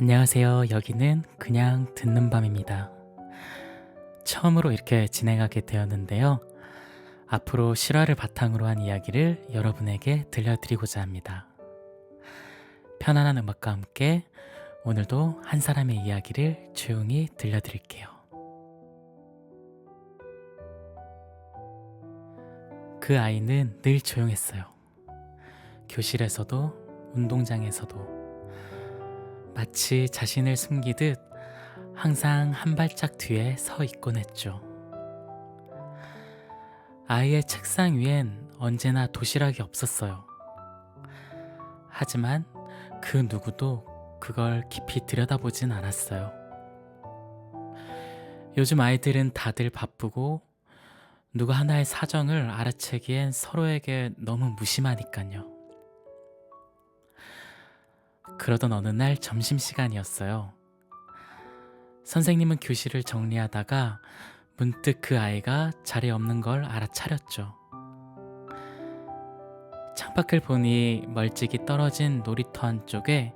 안녕하세요. 여기는 그냥 듣는 밤입니다. 처음으로 이렇게 진행하게 되었는데요. 앞으로 실화를 바탕으로 한 이야기를 여러분에게 들려드리고자 합니다. 편안한 음악과 함께 오늘도 한 사람의 이야기를 조용히 들려드릴게요. 그 아이는 늘 조용했어요. 교실에서도 운동장에서도 마치 자신을 숨기듯 항상 한 발짝 뒤에 서 있곤 했죠. 아이의 책상 위엔 언제나 도시락이 없었어요. 하지만 그 누구도 그걸 깊이 들여다보진 않았어요. 요즘 아이들은 다들 바쁘고 누구 하나의 사정을 알아채기엔 서로에게 너무 무심하니까요. 그러던 어느 날 점심시간이었어요. 선생님은 교실을 정리하다가 문득 그 아이가 자리에 없는 걸 알아차렸죠. 창밖을 보니 멀찍이 떨어진 놀이터 한쪽에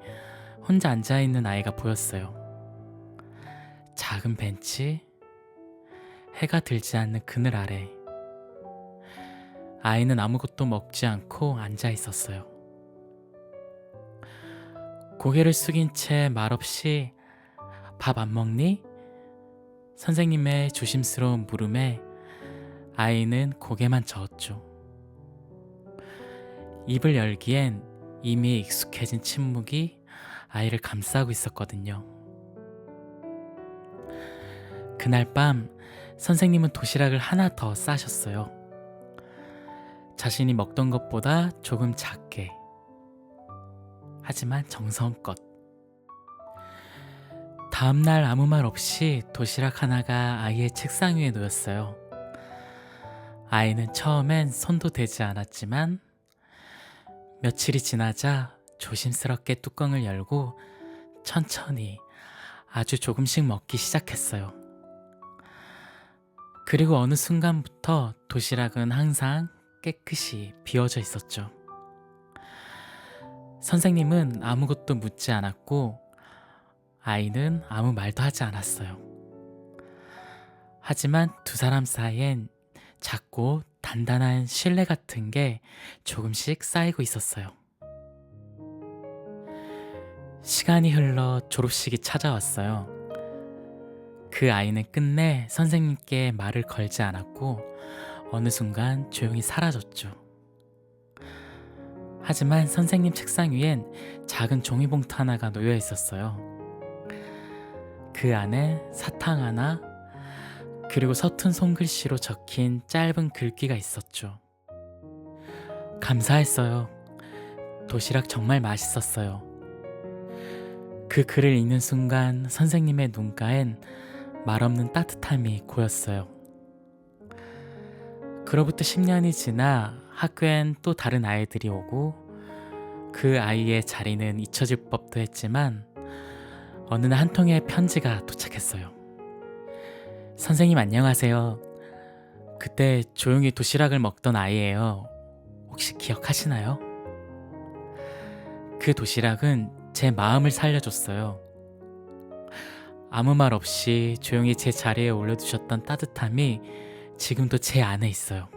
혼자 앉아있는 아이가 보였어요. 작은 벤치, 해가 들지 않는 그늘 아래. 아이는 아무것도 먹지 않고 앉아 있었어요. 고개를 숙인 채 말없이 밥 안 먹니? 선생님의 조심스러운 물음에 아이는 고개만 저었죠. 입을 열기엔 이미 익숙해진 침묵이 아이를 감싸고 있었거든요. 그날 밤 선생님은 도시락을 하나 더 싸셨어요. 자신이 먹던 것보다 조금 작게. 하지만 정성껏. 다음날 아무 말 없이 도시락 하나가 아이의 책상 위에 놓였어요. 아이는 처음엔 손도 대지 않았지만 며칠이 지나자 조심스럽게 뚜껑을 열고 천천히 아주 조금씩 먹기 시작했어요. 그리고 어느 순간부터 도시락은 항상 깨끗이 비워져 있었죠. 선생님은 아무것도 묻지 않았고 아이는 아무 말도 하지 않았어요. 하지만 두 사람 사이엔 작고 단단한 신뢰 같은 게 조금씩 쌓이고 있었어요. 시간이 흘러 졸업식이 찾아왔어요. 그 아이는 끝내 선생님께 말을 걸지 않았고 어느 순간 조용히 사라졌죠. 하지만 선생님 책상 위엔 작은 종이봉투 하나가 놓여 있었어요. 그 안에 사탕 하나, 그리고 서툰 손글씨로 적힌 짧은 글귀가 있었죠. 감사했어요. 도시락 정말 맛있었어요. 그 글을 읽는 순간 선생님의 눈가엔 말없는 따뜻함이 고였어요. 그로부터 10년이 지나 학교엔 또 다른 아이들이 오고 그 아이의 자리는 잊혀질 법도 했지만 어느 날 한 통의 편지가 도착했어요. 선생님 안녕하세요. 그때 조용히 도시락을 먹던 아이예요. 혹시 기억하시나요? 그 도시락은 제 마음을 살려줬어요. 아무 말 없이 조용히 제 자리에 올려두셨던 따뜻함이 지금도 제 안에 있어요.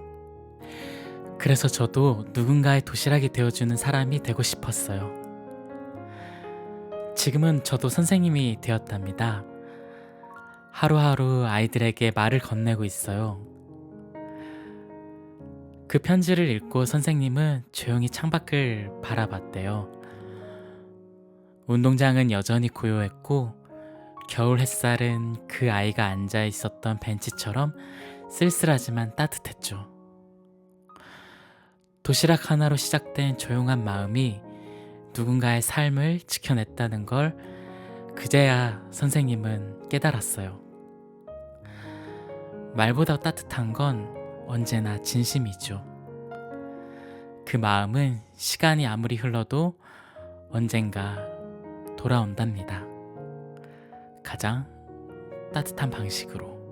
그래서 저도 누군가의 도시락이 되어주는 사람이 되고 싶었어요. 지금은 저도 선생님이 되었답니다. 하루하루 아이들에게 말을 건네고 있어요. 그 편지를 읽고 선생님은 조용히 창밖을 바라봤대요. 운동장은 여전히 고요했고 겨울 햇살은 그 아이가 앉아 있었던 벤치처럼 쓸쓸하지만 따뜻했죠. 도시락 하나로 시작된 조용한 마음이 누군가의 삶을 지켜냈다는 걸 그제야 선생님은 깨달았어요. 말보다 따뜻한 건 언제나 진심이죠. 그 마음은 시간이 아무리 흘러도 언젠가 돌아온답니다. 가장 따뜻한 방식으로.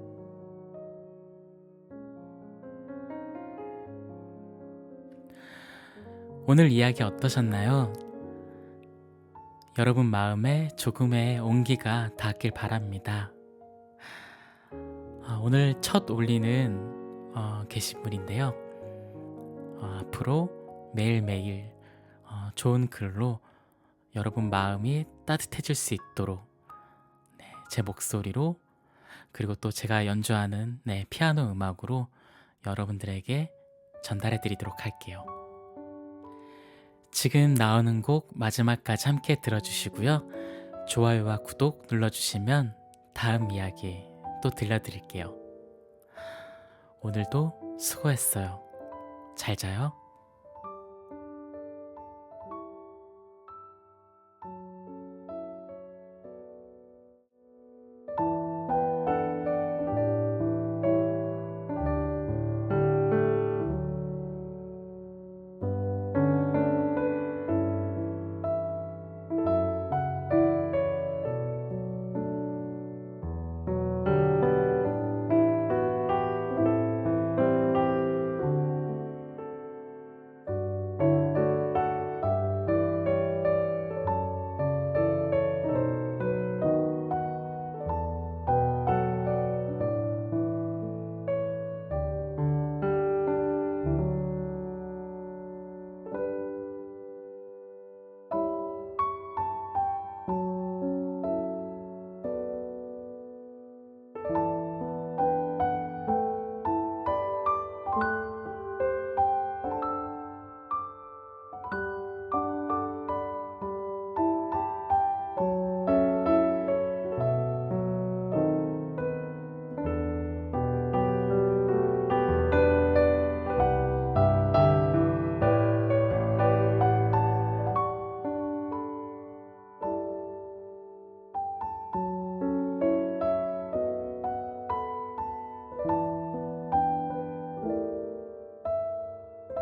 오늘 이야기 어떠셨나요? 여러분 마음에 조금의 온기가 닿길 바랍니다. 아, 오늘 첫 올리는 어, 게시물인데요. 어, 앞으로 매일매일 어, 좋은 글로 여러분 마음이 따뜻해질 수 있도록 네, 제 목소리로 그리고 또 제가 연주하는 네, 피아노 음악으로 여러분들에게 전달해 드리도록 할게요. 지금 나오는 곡 마지막까지 함께 들어주시고요. 좋아요와 구독 눌러주시면 다음 이야기 또 들려드릴게요. 오늘도 수고했어요. 잘 자요.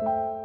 you